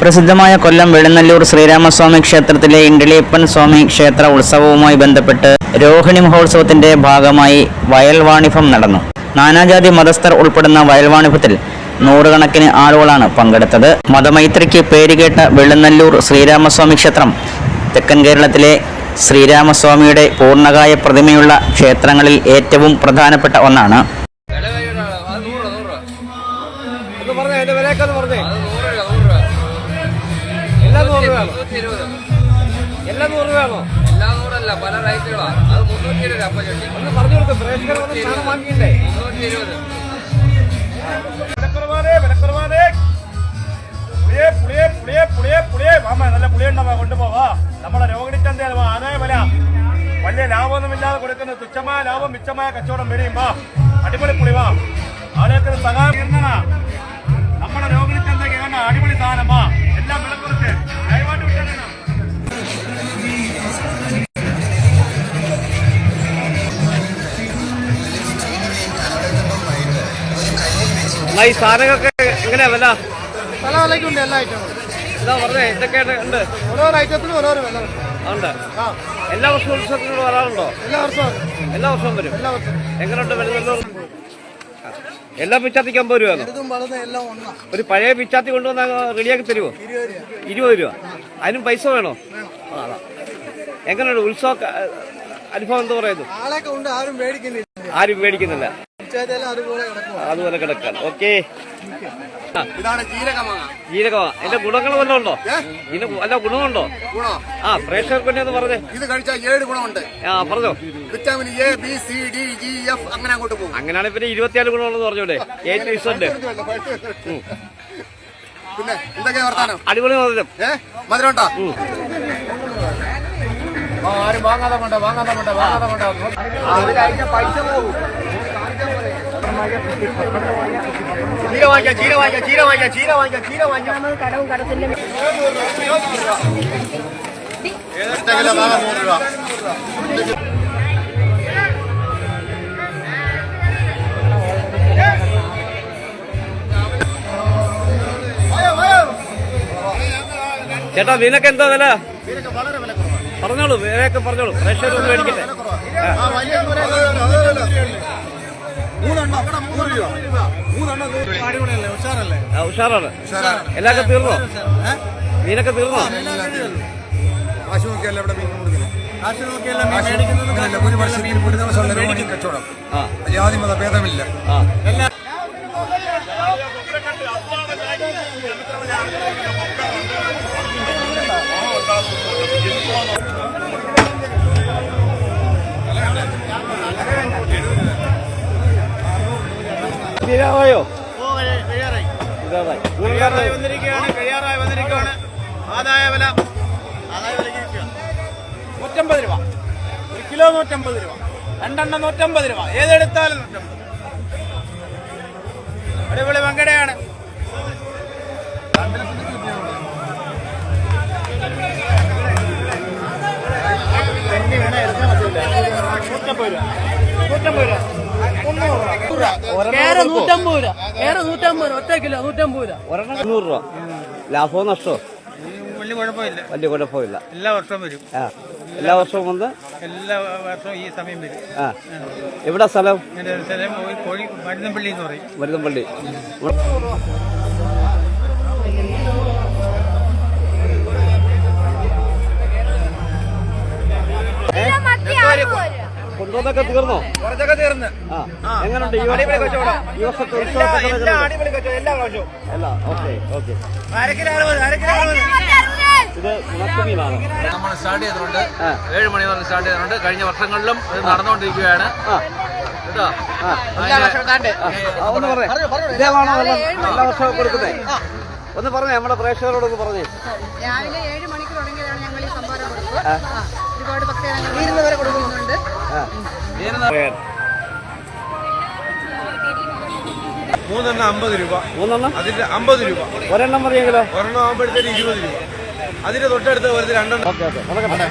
പ്രസിദ്ധമായ കൊല്ലം വെളുന്നല്ലൂർ ശ്രീരാമസ്വാമി ക്ഷേത്രത്തിലെ ഇണ്ടളിയപ്പൻ സ്വാമി ക്ഷേത്ര ഉത്സവവുമായി ബന്ധപ്പെട്ട് രോഹിണി മഹോത്സവത്തിന്റെ ഭാഗമായി വയൽവാണിഭം നടന്നു. നാനാജാതി മതസ്ഥർ ഉൾപ്പെടുന്ന വയൽവാണിഭത്തിൽ നൂറുകണക്കിന് ആളുകളാണ് പങ്കെടുത്തത്. മതമൈത്രിക്ക് പേരുകേട്ട വെളുന്നല്ലൂർ ശ്രീരാമസ്വാമി ക്ഷേത്രം തെക്കൻ കേരളത്തിലെ ശ്രീരാമസ്വാമിയുടെ പൂർണകായ പ്രതിമയുള്ള ക്ഷേത്രങ്ങളിൽ ഏറ്റവും പ്രധാനപ്പെട്ട ഒന്നാണ്. പറഞ്ഞേ. എല്ലാം നൂറ് ഇരുപത് എല്ലാം നൂറ് വേണോ എല്ലാ നൂറല്ല പല റൈറ്റുകളാണ് അത് മുന്നൂറ്റി ഇരുപത് അപ്പ ചട്ടി ഒന്ന് പറഞ്ഞു കൊടുക്കും പ്രേക്ഷകർ വന്ന് സാധനം വാങ്ങിയില്ലേ മുന്നൂറ്റി ഇരുപത്. വിലക്കുറവാണേ വിലക്കുറവാണേ പുളിയെ പുളിയെ പുളിയെ പുളിയെ പുളിയെ. വാമ നല്ല പുളിയുണ്ടാവാ കൊണ്ടുപോവാ. നമ്മളെ വാ, ആദായ വില. വലിയ ലാഭമൊന്നുമില്ലാതെ കൊടുക്കുന്ന തുച്ഛമായ ലാഭം മിച്ചമായ കച്ചവടം വരെയും വാ. അടിപൊളി പുളി വാ. ആളുകൾക്ക് സഹായം ഈ സാധനങ്ങളൊക്കെ എങ്ങനെയാ വില? പല വിലയ്ക്കുണ്ട് എല്ലാ ഐറ്റവും. എന്താ പറഞ്ഞേ എന്തൊക്കെ ഉണ്ട്? ഓരോ ഐറ്റത്തിനും ഓരോരോ വില ഉണ്ട്. എല്ലാ വർഷവും ഉത്സവത്തിനോട് വരാറുണ്ടോ? എല്ലാ വർഷവും എല്ലാ വർഷവും വരും? എല്ലാ വർഷവും. എങ്ങനെയുണ്ട് വരുന്നല്ലോ എല്ലാ പിച്ചാത്തിക്ക് അമ്പത് രൂപ ഒരു പഴയ പിച്ചാത്തി കൊണ്ടുവന്ന റെഡിയാക്കി തരുമോ ഇരുപത് രൂപ. അതിനും പൈസ വേണോ. എങ്ങനെയുണ്ട് ഉത്സവ അനുഭവം എന്താ പറയുന്നു ആരും മേടിക്കുന്നില്ല. അതുപോലെ കിടക്കും അതുപോലെ കിടക്കാൻ. ഓക്കെ. ഇതാണ് ജീരകമാങ്ങ. ജീരകമാ. എന്റെ ഗുണങ്ങൾ വല്ലതും ഉണ്ടോ ഇതിന് വല്ല ഗുണമുണ്ടോ? ഗുണോ? ആ പ്രേക്ഷകർക്ക് വേണ്ടി ഒന്ന് പറഞ്ഞേ. ഇത് കഴിച്ചാൽ ഏഴ് ഗുണമുണ്ട്. ആ പറഞ്ഞോ. Vitamin A B C D G F അങ്ങനെ അങ്ങോട്ട് പോകും. അങ്ങനെയാണെങ്കിൽ പിന്നെ ഇരുപത്തിയാൽ ഗുണമുള്ളത് പറഞ്ഞോടെ? ഏറ്റവും ഇഷ്ടമുണ്ട് പിന്നെ എന്തൊക്കെയാ വർത്താനം? അടിപൊളി മധുരം. ഏ? മധുരം ഉണ്ടോ ആരും വാങ്ങാതെ കൊണ്ടോ വാങ്ങാതെ കൊണ്ടോ വാങ്ങാതെ കൊണ്ട് പൈസ പോകും ചീര വാങ്ങിക്കാം ചീര വാങ്ങിക്കാം ചീര വാങ്ങിക്കാം ചീര വാങ്ങിക്കാം ചീര വാങ്ങിക്കാം ചേട്ടാ മീനൊക്കെ എന്താ വില? പറഞ്ഞോളൂ വിലയൊക്കെ പറഞ്ഞോളൂ. പ്രേക്ഷകരൊന്നും മേടിക്കട്ടെ. ഉഷാറാണ്. എല്ലാവർക്കും തീർന്നോ? മീനൊക്കെ തീർന്നോ? ഒരു വർഷത്തിൽ ഒരു ദിവസം രോഹിണി കച്ചവടം. ജാതി മത ഭേദമില്ല. ആ. തീരാറായി കഴിയാറായി. വന്നിരിക്കുകയാണ് കഴിയാറായി വന്നിരിക്കുകയാണ്. ആദായ വില ആദായ വില നൂറ്റമ്പത് രൂപ. ഒരു കിലോ നൂറ്റമ്പത് രൂപ. രണ്ടെണ്ണം നൂറ്റമ്പത് രൂപ. ഏതെടുത്താലും നൂറ്റമ്പത് അടിപൊളി വെങ്കടയാണ്. കേര നൂറ്റമ്പത് രൂപ. കേര നൂറ്റമ്പത് രൂപ. ഒറ്റ കിലോ നൂറ്റമ്പത് രൂപ. ഒരെണ്ണം നൂറ് രൂപ. ലാഭമോ നഷ്ടമോ വലിയ കുഴപ്പമില്ല. വലിയ കുഴപ്പമില്ല. എല്ലാ വർഷവും വരും. എല്ലാ വർഷവും വന്ന്? എല്ലാ വർഷവും ഈ സമയം വരും. ആ. എവിടെ സ്ഥലം? എന്റെ സ്ഥലം കോഴി മരുന്നപ്പള്ളി എന്ന് പറയും. മരുതമ്പള്ളി കൊണ്ടുവന്നൊക്കെ തീർന്നോ? തീർന്ന് എങ്ങനെയുണ്ട് ഈ വർഷത്തെ എല്ലാ അടിപൊളി കച്ചവടം എല്ലാ പ്രാവശ്യവും. അല്ല ഓക്കെ ഓക്കെ. അരക്കിലോ അറുപത് അരക്കിലോ അറുപത് ഇത് നമ്മൾ സ്റ്റാർട്ട് ചെയ്തിട്ടുണ്ട്. ഏഴ് മണി മുതൽ സ്റ്റാർട്ട് ചെയ്തിട്ടുണ്ട്. കഴിഞ്ഞ വർഷങ്ങളിലും ഇത് നടന്നുകൊണ്ടിരിക്കുകയാണ്. ആ. കേട്ടോ? ഒന്ന് എല്ലാ വർഷവും ഒന്ന് പറഞ്ഞേ നമ്മുടെ പ്രേക്ഷകരോടൊന്ന് പറഞ്ഞേ. രാവിലെ ഏഴ് മണിക്ക് തുടങ്ങിയതാണ് ഞങ്ങൾ ഈ സംഭവം കൊടുക്കുക ആ, ഒരുപാട് ഭക്തജനങ്ങൾ കൊടുക്കുന്നുണ്ട് മൂന്നെണ്ണം അമ്പത് രൂപ. മൂന്നെണ്ണം? അതിന്റെ അമ്പത് രൂപ. ഒരെണ്ണം മതിയെങ്കിലോ? ഒരെണ്ണം ആകുമ്പോഴത്തേക്ക് ഇരുപത് രൂപ. അതിന്റെ തൊട്ടടുത്ത് വെറുതെ രണ്ടെണ്ണം. Okay okay. നടക്കട്ടെ